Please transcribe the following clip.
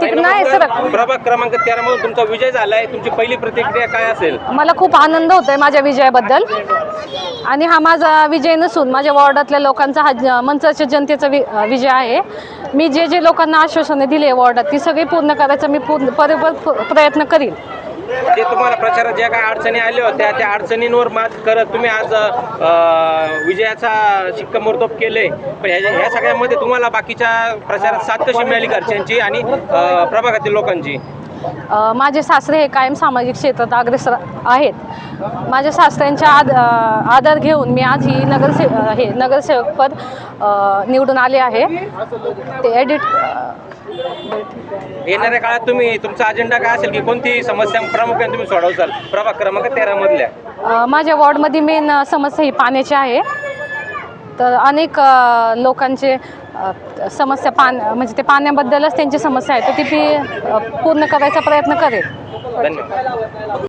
तिकडे नाही सर प्रभाग क्रमांक तेरा मधून तुमचा विजय झालाय. तुमची पहिली प्रतिक्रिया काय असेल? मला खूप आनंद होतोय माझ्या विजयाबद्दल. आणि हा माझा विजय नसून माझ्या वॉर्डातल्या लोकांचा हा ज- मंचाच्या जनतेचा विजय आहे. मी जे जे लोकांना आश्वासने दिली वॉर्डात ती सगळी पूर्ण करायचा मी पूर्ण प्रयत्न करीन. जे तुम्हाला प्रचारात ज्या काही अडचणी आल्या होत्या त्या अडचणींवर मात करत तुम्ही आज विजयाचा शिक्कामोर्तब केले पण ह्या ह्या सगळ्यामध्ये तुम्हाला बाकीच्या प्रचारात साथ कशी मिळाली घरच्यांची आणि प्रभागातील लोकांची? माझे सासरे हे कायम सामाजिक क्षेत्रात अग्रेसर आहेत. माझ्या सासऱ्यांच्या आद आदर घेऊन मी आज ही नगरसे हे नगरसेवकपद निवडून आले आहे. ते एडिट येणाऱ्या काळात तुम्ही तुमचा अजेंडा काय असेल की कोणती समस्या प्रामुख्याने तुम्ही सोडवसाल? प्रभाग क्रमांक तेरा मधल्या. अ, माझ्या वॉर्डमध्ये मेन समस्या ही पाण्याची आहे. तर अनेक अ, लोकांचे अ, समस्या पान म्हणजे ते पाण्याबद्दलच त्यांची समस्या आहे. तर ती मी अ, पूर्ण करायचा प्रयत्न करेन. धन्यवाद.